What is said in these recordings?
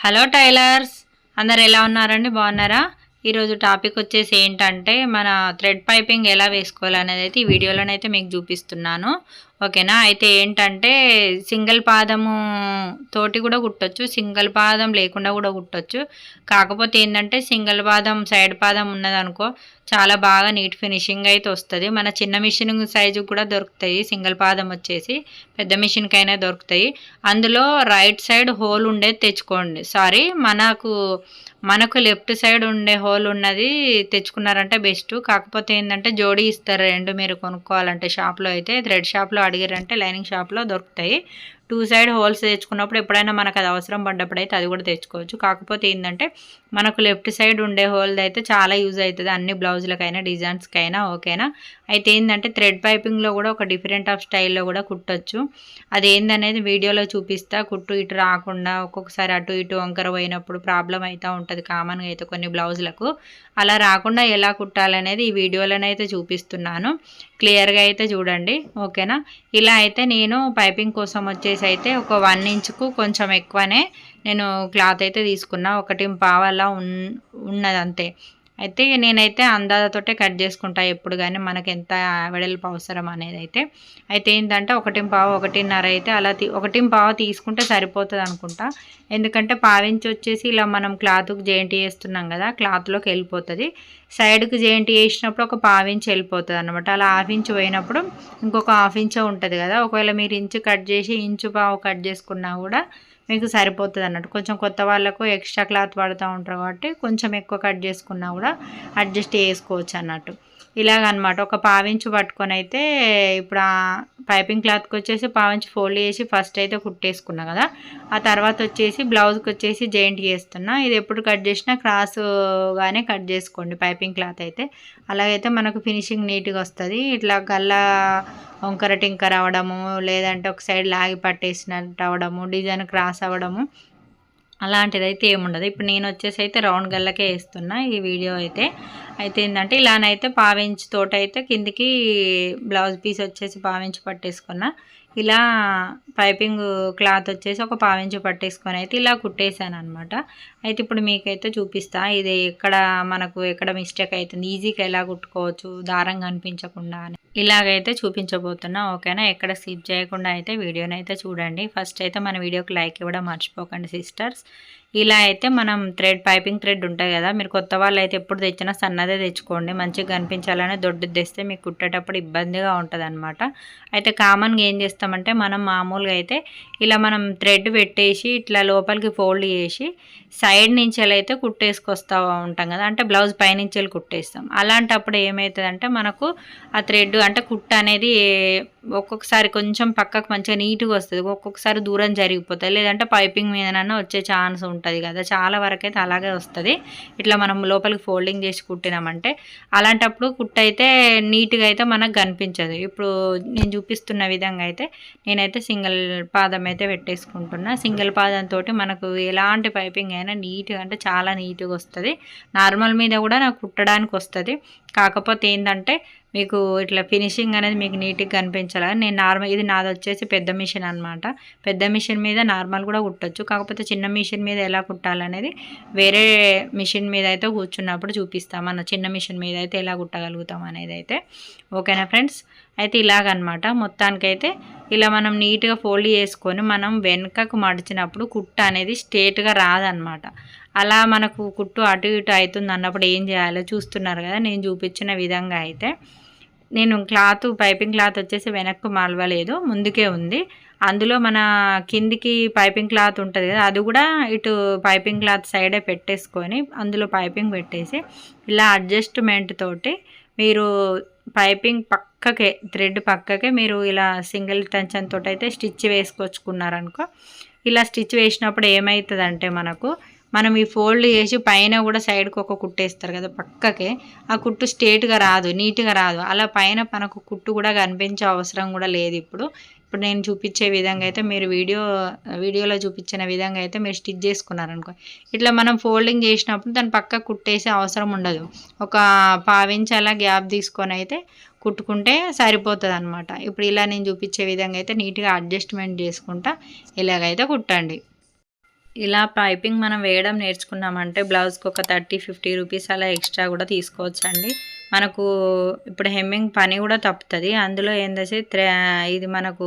Hello tailors అందరు ఎలా ఉన్నారండి? బాగున్నారా? ఈరోజు టాపిక్ వచ్చేసి ఏంటంటే మన థ్రెడ్ పైపింగ్ ఎలా వేసుకోవాలనేది అయితే ఈ వీడియోలోనైతే మీకు చూపిస్తున్నాను. ఓకేనా? అయితే ఏంటంటే సింగిల్ పాదము తోటి కూడా కుట్టొచ్చు సింగిల్ పాదం లేకుండా కూడా కుట్టొచ్చు. కాకపోతే ఏంటంటే సింగిల్ పాదం సైడ్ పాదం ఉన్నదనుకో చాలా బాగా నీట్ ఫినిషింగ్ అయితే వస్తుంది. మన చిన్న మిషన్ సైజు కూడా దొరుకుతాయి సింగిల్ పాదం వచ్చేసి పెద్ద మిషన్కైనా దొరుకుతాయి. అందులో రైట్ సైడ్ హోల్ ఉండేది తెచ్చుకోండి. సారీ మనకు మనకు లెఫ్ట్ సైడ్ ఉండే హోల్ ఉన్నది తెచ్చుకున్నారంటే బెస్ట్. కాకపోతే ఏంటంటే జోడీ ఇస్తారు రెండు మీరు కొనుక్కోవాలంటే షాప్లో అయితే. థ్రెడ్ షాప్లో అడిగారంటే లైనింగ్ షాప్లో దొరుకుతాయి. టూ సైడ్ హోల్స్ తెచ్చుకున్నప్పుడు ఎప్పుడైనా మనకు అది అవసరం పడ్డప్పుడు అయితే అది కూడా తెచ్చుకోవచ్చు. కాకపోతే ఏంటంటే మనకు లెఫ్ట్ సైడ్ ఉండే హోల్ అయితే చాలా యూజ్ అవుతుంది అన్ని బ్లౌజులకైనా డిజైన్స్కైనా ఓకేనా? అయితే ఏంటంటే థ్రెడ్ పైపింగ్లో కూడా ఒక డిఫరెంట్ ఆఫ్ స్టైల్లో కూడా కుట్టచ్చు. అది ఏందనేది వీడియోలో చూపిస్తా. కుట్టు ఇటు రాకుండా ఒక్కొక్కసారి అటు ఇటు వంకర పోయినప్పుడు ప్రాబ్లం అవుతూ ఉంటుంది కామన్గా అయితే కొన్ని బ్లౌజులకు. అలా రాకుండా ఎలా కుట్టాలనేది ఈ వీడియోలోనైతే చూపిస్తున్నాను. క్లియర్గా అయితే చూడండి. ఓకేనా? ఇలా అయితే నేను పైపింగ్ కోసం వచ్చేసి అయితే ఒక వన్ ఇంచుకు కొంచెం ఎక్కువనే నేను క్లాత్ అయితే తీసుకున్నా. ఒకటి పావలా ఉన్ అయితే నేనైతే అందాజతోటే కట్ చేసుకుంటా ఎప్పుడు కానీ మనకి ఎంత వెడల్పు అవసరం అనేది అయితే అయితే ఏంటంటే ఒకటి పావు ఒకటిన్నర అయితే అలా ఒకటి పావు తీసుకుంటే సరిపోతుంది అనుకుంటా. ఎందుకంటే పావించి వచ్చేసి ఇలా మనం క్లాత్కి జెయింట్ చేస్తున్నాం కదా క్లాత్లోకి వెళ్ళిపోతుంది. సైడ్కి జెయింట్ చేసినప్పుడు ఒక పావించి వెళ్ళిపోతుంది అనమాట అలా హాఫ్ ఇంచ్ పోయినప్పుడు ఇంకొక హాఫ్ ఇంచ్ ఉంటుంది కదా. ఒకవేళ మీరు ఇంచు కట్ చేసి ఇంచు పావు కట్ చేసుకున్నా కూడా మీకు సరిపోతుంది అన్నట్టు. కొంచెం కొత్త వాళ్ళకు ఎక్స్ట్రా క్లాత్ పడుతూ ఉంటారు కాబట్టి కొంచెం ఎక్కువ కట్ చేసుకున్నా కూడా అడ్జస్ట్ చేసుకోవచ్చు అన్నట్టు. ఇలాగనమాట. ఒక పావించు పట్టుకొని అయితే ఇప్పుడు ఆ పైపింగ్ క్లాత్కి వచ్చేసి పావించి ఫోల్డ్ చేసి ఫస్ట్ అయితే కుట్టేసుకున్నా కదా. ఆ తర్వాత వచ్చేసి బ్లౌజ్కి వచ్చేసి జాయింట్ చేస్తున్నా. ఇది ఎప్పుడు కట్ చేసినా క్రాస్గానే కట్ చేసుకోండి పైపింగ్ క్లాత్ అయితే. అలాగైతే మనకు ఫినిషింగ్ నీట్గా వస్తుంది. ఇట్లా గల్లా వంకర టింకర్ అవ్వడము లేదంటే ఒక సైడ్ లాగి పట్టేసినట్టు అవ్వడము డిజైన్ క్రాస్ అవ్వడము అలాంటిది అయితే ఏముండదు. ఇప్పుడు నేను వచ్చేసి అయితే రౌండ్ గల్లకే వేస్తున్నా ఈ వీడియో అయితే. అయితే ఏంటంటే ఇలానైతే పావించి తోట అయితే కిందికి బ్లౌజ్ పీస్ వచ్చేసి పావించి పట్టేసుకున్నా. ఇలా పైపింగ్ క్లాత్ వచ్చేసి ఒక పావించి పట్టేసుకొని అయితే ఇలా కుట్టేశాను అనమాట అయితే ఇప్పుడు మీకైతే చూపిస్తా ఇది ఎక్కడ మనకు ఎక్కడ మిస్టేక్ అవుతుంది ఈజీగా ఎలా కుట్టుకోవచ్చు దారం కనిపించకుండా అని. ఇలాగైతే చూపించబోతున్నా ఓకేనా? ఎక్కడ స్కిప్ చేయకుండా అయితే వీడియోని అయితే చూడండి. ఫస్ట్ అయితే మన వీడియోకి లైక్ ఇవ్వడం మర్చిపోకండి సిస్టర్స్. ఇలా అయితే మనం థ్రెడ్ పైపింగ్ థ్రెడ్ ఉంటుంది కదా మీరు కొత్త వాళ్ళు అయితే ఎప్పుడు తెచ్చినా సన్నదే తెచ్చుకోండి మంచిగా కనిపించాలని దొడ్డు తెస్తే మీకు కుట్టేటప్పుడు ఇబ్బందిగా ఉంటుంది అనమాట అయితే కామన్గా ఏం చేస్తామంటే మనం మామూలుగా అయితే ఇలా మనం థ్రెడ్ పెట్టేసి ఇట్లా లోపలికి ఫోల్డ్ చేసి సైడ్ నుంచి అయితే కుట్టేసుకొస్తూ ఉంటాం కదా అంటే బ్లౌజ్ పైనుంచి వెళ్ళి కుట్టేస్తాం. అలాంటప్పుడు ఏమవుతుందంటే మనకు ఆ థ్రెడ్ అంటే కుట్ట అనేది ఒక్కొక్కసారి కొంచెం పక్కకు మంచిగా నీట్గా వస్తుంది. ఒక్కొక్కసారి దూరం జరిగిపోతుంది. లేదంటే పైపింగ్ మీదనన్నా వచ్చే ఛాన్స్ ఉంటుంది కదా. చాలా వరకు అయితే అలాగే వస్తుంది. ఇట్లా మనం లోపలికి ఫోల్డింగ్ చేసి కుట్టినామంటే అలాంటప్పుడు కుట్ట అయితే నీట్గా అయితే మనకు కనిపించదు. ఇప్పుడు నేను చూపిస్తున్న విధంగా అయితే నేనైతే సింగిల్ పాదం అయితే పెట్టేసుకుంటున్నా. సింగిల్ పాదంతో మనకు ఎలాంటి పైపింగ్ అయినా నీట్గా అంటే చాలా నీట్గా వస్తుంది. నార్మల్ మీద కూడా నాకు కుట్టడానికి వస్తుంది. కాకపోతే ఏంటంటే మీకు ఇట్లా ఫినిషింగ్ అనేది మీకు నీట్గా కనిపించాలి? నేను నార్మల్ ఇది నాది వచ్చేసి పెద్ద మిషన్ అనమాట పెద్ద మిషన్ మీద నార్మల్ కూడా కుట్టచ్చు. కాకపోతే చిన్న మిషన్ మీద ఎలా కుట్టాలనేది వేరే మిషన్ మీద అయితే కూర్చున్నప్పుడు చూపిస్తాం. మన చిన్న మిషన్ మీద అయితే ఎలా కుట్టగలుగుతాం అనేది అయితే ఓకేనా ఫ్రెండ్స్? అయితే ఇలాగనమాట. మొత్తానికైతే ఇలా మనం నీట్గా ఫోల్డ్ చేసుకొని మనం వెనుకకు మడిచినప్పుడు కుట్ట అనేది స్ట్రేట్గా రాదనమాట. అలా మనకు కుట్టు అటు ఇటు అవుతుంది అన్నప్పుడు ఏం చేయాలో చూస్తున్నారు కదా? నేను చూపించిన విధంగా అయితే నేను క్లాత్ పైపింగ్ క్లాత్ వచ్చేసి వెనక్కు మలవలేదు ముందుకే ఉంది. అందులో మన కిందికి పైపింగ్ క్లాత్ ఉంటుంది కదా అది కూడా ఇటు పైపింగ్ క్లాత్ సైడే పెట్టేసుకొని అందులో పైపింగ్ పెట్టేసి ఇలా అడ్జస్ట్మెంట్ తోటి మీరు పైపింగ్ పక్కకే థ్రెడ్ పక్కకే మీరు ఇలా సింగిల్ టెన్షన్ తోటి అయితే స్టిచ్ వేసుకొచ్చుకున్నారనుకో ఇలా స్టిచ్ వేసినప్పుడు ఏమవుతుందంటే మనకు మనం ఈ ఫోల్డ్ చేసి పైన కూడా సైడ్కి ఒక కుట్టేస్తారు కదా పక్కకే. ఆ కుట్టు స్ట్రేట్గా రాదు నీట్గా రాదు. అలా పైన మనకు కుట్టు కూడా కనిపించే అవసరం కూడా లేదు ఇప్పుడు. ఇప్పుడు నేను చూపించే విధంగా అయితే మీరు వీడియో వీడియోలో చూపించిన విధంగా అయితే మీరు స్టిచ్ చేసుకున్నారనుకో. ఇట్లా మనం ఫోల్డింగ్ చేసినప్పుడు దాని పక్క కుట్టేసే అవసరం ఉండదు. ఒక పావించి అలా గ్యాప్ తీసుకొని అయితే కుట్టుకుంటే సరిపోతుంది అనమాట ఇప్పుడు ఇలా నేను చూపించే విధంగా అయితే నీట్గా అడ్జస్ట్మెంట్ చేసుకుంటా ఇలాగైతే కుట్టండి. ఇలా పైపింగ్ మనం వేయడం నేర్చుకున్నామంటే బ్లౌజ్కి ఒక థర్టీ ఫిఫ్టీ రూపీస్ అలా ఎక్స్ట్రా కూడా తీసుకోవచ్చండి. మనకు ఇప్పుడు హెమ్మింగ్ పని కూడా తప్పుతుంది. అందులో ఏందసి ఇది మనకు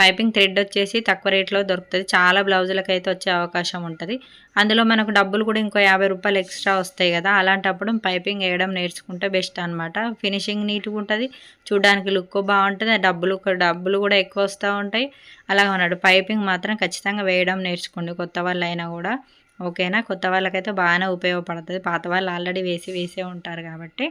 పైపింగ్ థ్రెడ్ వచ్చేసి తక్కువ రేట్లో దొరుకుతుంది. చాలా బ్లౌజులకు అయితే వచ్చే అవకాశం ఉంటుంది. అందులో మనకు డబ్బులు కూడా ఇంకో యాభై రూపాయలు ఎక్స్ట్రా వస్తాయి కదా. అలాంటప్పుడు పైపింగ్ వేయడం నేర్చుకుంటే బెస్ట్ అనమాట ఫినిషింగ్ నీట్గా ఉంటుంది. చూడడానికి లుక్ బాగుంటుంది. డబ్బులు డబ్బులు కూడా ఎక్కువ వస్తూ ఉంటాయి. అలాగే ఉన్నాడు. పైపింగ్ మాత్రం ఖచ్చితంగా వేయడం నేర్చుకోండి కొత్త వాళ్ళు అయినా కూడా. ఓకేనా? కొత్త వాళ్ళకైతే బాగానే ఉపయోగపడుతుంది. పాత వాళ్ళు ఆల్రెడీ వేసి వేసే ఉంటారు కాబట్టి.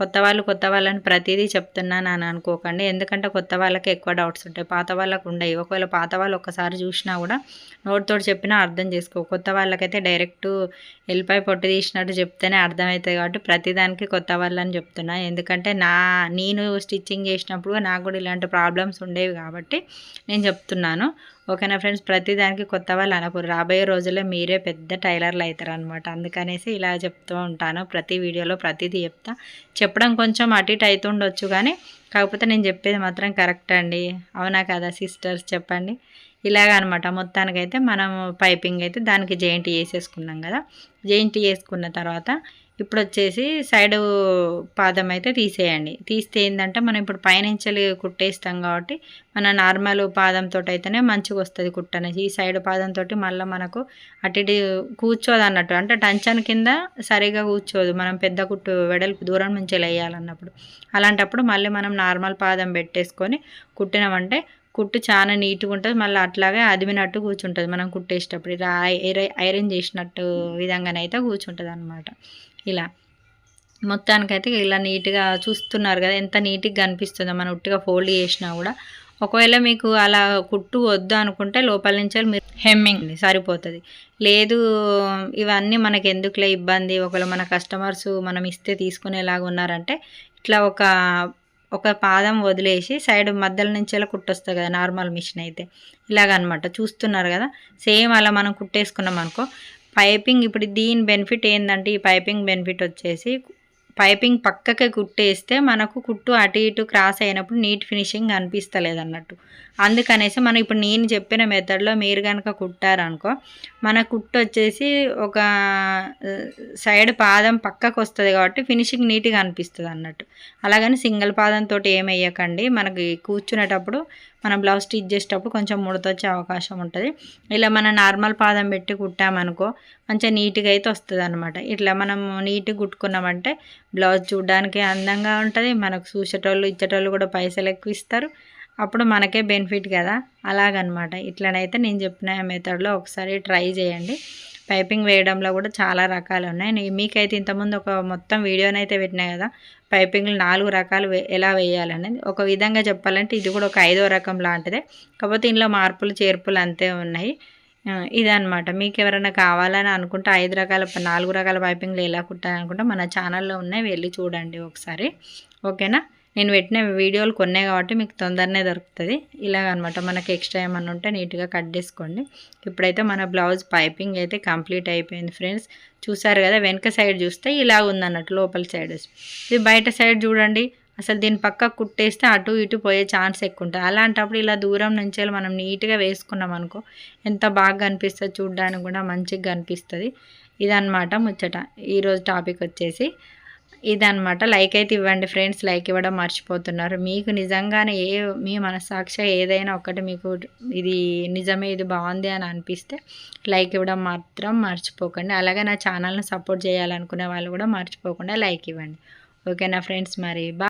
కొత్త వాళ్ళు కొత్త వాళ్ళని ప్రతిదీ చెప్తున్నాను అని అనుకోకండి. ఎందుకంటే కొత్త వాళ్ళకి ఎక్కువ డౌట్స్ ఉంటాయి. పాత వాళ్ళకు ఉండవు ఒకవేళ పాత వాళ్ళు ఒక్కసారి చూసినా కూడా నోటితో చెప్పినా అర్థం చేసుకో కొత్త వాళ్ళకైతే డైరెక్ట్ ఎల్లిపాయ పొట్టు తీసినట్టు చెప్తేనే అర్థమవుతుంది కాబట్టి ప్రతిదానికి కొత్త వాళ్ళని చెప్తున్నా. ఎందుకంటే నా నేను స్టిచ్చింగ్ చేసినప్పుడు నాకు కూడా ఇలాంటి ప్రాబ్లమ్స్ ఉండేవి కాబట్టి నేను చెప్తున్నాను. ఓకేనా ఫ్రెండ్స్? ప్రతిదానికి కొత్త వాళ్ళు అనకూరు రాబోయే రోజుల్లో మీరే పెద్ద టైలర్లు అవుతారు అనమాట అందుకనేసి ఇలా చెప్తూ ఉంటాను. ప్రతి వీడియోలో ప్రతిదీ చెప్తా. చెప్పడం కొంచెం అటు ఇటు అవుతుండొచ్చు కానీ కాకపోతే నేను చెప్పేది మాత్రం కరెక్ట్ అండి. అవునా కదా సిస్టర్స్? చెప్పండి. ఇలాగ అనమాట మొత్తానికైతే మనం పైపింగ్ అయితే దానికి జెయింట్ వేసేసుకున్నాం కదా. జెయింట్ వేసుకున్న తర్వాత ఇప్పుడు వచ్చేసి సైడ్ పాదం అయితే తీసేయండి. తీస్తే ఏంటంటే మనం ఇప్పుడు పైనుంచి కుట్టేస్తాం కాబట్టి మన నార్మల్ పాదంతో అయితేనే మంచిగా వస్తుంది కుట్టనేసి ఈ సైడ్ పాదంతో మళ్ళీ మనకు అటు ఇటు కూర్చోదు అన్నట్టు అంటే టంచన్ కింద సరిగా కూర్చోదు. మనం పెద్ద కుట్టు వెడల్పు దూరం నుంచి వేయాలన్నప్పుడు. అలాంటప్పుడు మళ్ళీ మనం నార్మల్ పాదం పెట్టేసుకొని కుట్టినామంటే కుట్టు చాలా నీట్గా ఉంటుంది మళ్ళీ అట్లాగే అదిమినట్టు కూర్చుంటుంది. మనం కుట్టేసేటప్పుడు. ఇలా ఐరన్ చేసినట్టు విధంగానైతే కూర్చుంటుంది అనమాట ఇలా మొత్తానికైతే ఇలా నీట్గా చూస్తున్నారు కదా ఎంత నీట్గా కనిపిస్తుందో మనం ఉట్టిగా ఫోల్డ్ చేసినా కూడా. ఒకవేళ మీకు అలా కుట్టు వద్దు అనుకుంటే లోపల నుంచి మీరు హెమ్మింగ్ సరిపోతుంది. లేదు ఇవన్నీ మనకి ఎందుకులే ఇబ్బంది? ఒకవేళ మన కస్టమర్స్ మనం ఇస్తే తీసుకునేలాగా ఉన్నారంటే ఇట్లా ఒక ఒక పాదం వదిలేసి సైడ్ మధ్యలో నుంచి ఇలా కుట్టొస్తుంది కదా నార్మల్ మిషన్ అయితే. ఇలాగనమాట చూస్తున్నారు కదా. సేమ్ అలా మనం కుట్టేసుకున్నాం అనుకో పైపింగ్ ఇప్పుడు దీని బెనిఫిట్ ఏంటంటే ఈ పైపింగ్ బెనిఫిట్ వచ్చేసి పైపింగ్ పక్కకి కుట్టేస్తే మనకు కుట్టు అటు ఇటు క్రాస్ అయినప్పుడు నీట్ ఫినిషింగ్ అనిపిస్తలేదు అన్నట్టు అందుకనేసి మనం ఇప్పుడు నేను చెప్పిన మెథడ్లో మీరు కనుక కుట్టారనుకో మన కుట్టు వచ్చేసి ఒక సైడ్ పాదం పక్కకు వస్తుంది కాబట్టి ఫినిషింగ్ నీట్గా అనిపిస్తుంది అన్నట్టు అలాగని సింగిల్ పాదంతో ఏం వేయకండి మనకి కూర్చునేటప్పుడు మనం బ్లౌజ్ స్టిచ్ చేసేటప్పుడు కొంచెం ముడతొచ్చే అవకాశం ఉంటుంది. ఇలా మనం నార్మల్ పాదం పెట్టి కుట్టామనుకో మంచిగా నీట్గా అయితే వస్తుంది అనమాట ఇట్లా మనం నీట్గా కుట్టుకున్నామంటే బ్లౌజ్ చూడడానికి అందంగా ఉంటుంది. మనకు చూసేటోళ్ళు ఇచ్చేటోళ్ళు కూడా పైసలు ఎక్కువ ఇస్తారు. అప్పుడు మనకే బెనిఫిట్ కదా. అలాగనమాట. ఇట్లనైతే నేను చెప్పిన మెథడ్లో ఒకసారి ట్రై చేయండి. పైపింగ్ వేయడంలో కూడా చాలా రకాలు ఉన్నాయి మీకైతే ఇంతకుముందు ఒక మొత్తం వీడియోనైతే పెట్టినా కదా పైపింగ్లు నాలుగు రకాలు ఎలా వేయాలనేది. ఒక విధంగా చెప్పాలంటే ఇది కూడా ఒక ఐదో రకం లాంటిదే. కాకపోతే ఇందులో మార్పులు చేర్పులు అంతే ఉన్నాయి. ఇదనమాట మీకు ఎవరైనా కావాలని అనుకుంటే ఐదు రకాల నాలుగు రకాల పైపింగ్లు ఎలా కుట్టాలనుకుంటే మన ఛానల్లో ఉన్నాయి. వెళ్ళి చూడండి ఒకసారి. ఓకేనా? నేను పెట్టిన వీడియోలు కొన్నాయి కాబట్టి మీకు తొందరనే దొరుకుతుంది. ఇలాగనమాట మనకి ఎక్స్ట్రా ఏమన్నా ఉంటే నీట్గా కట్ చేసుకోండి. ఇప్పుడైతే మన బ్లౌజ్ పైపింగ్ అయితే కంప్లీట్ అయిపోయింది ఫ్రెండ్స్. చూసారు కదా వెనక సైడ్ చూస్తే ఇలా ఉందన్నట్టు లోపల సైడ్. ఇది బయట సైడ్ చూడండి. అసలు దీని పక్క కుట్టేస్తే అటు ఇటు పోయే ఛాన్స్ ఎక్కువ ఉంటుంది. అలాంటప్పుడు ఇలా దూరం నుంచి మనం నీట్గా వేసుకున్నాం అనుకో ఎంత బాగా కనిపిస్తుంది చూడడానికి కూడా మంచిగా కనిపిస్తుంది ఇదనమాట ముచ్చట. ఈరోజు టాపిక్ వచ్చేసి ఇదనమాట లైక్ అయితే ఇవ్వండి ఫ్రెండ్స్. లైక్ ఇవ్వడం మర్చిపోతున్నారు. మీకు నిజంగానే ఏ మీ మనస్సాక్షి ఏదైనా ఒకటి మీకు ఇది నిజమే ఇది బాగుంది అని అనిపిస్తే లైక్ ఇవ్వడం మాత్రం మర్చిపోకండి. అలాగే నా ఛానల్ని సపోర్ట్ చేయాలనుకునే వాళ్ళు కూడా మర్చిపోకుండా లైక్ ఇవ్వండి. ఓకేనా ఫ్రెండ్స్ మరి? బా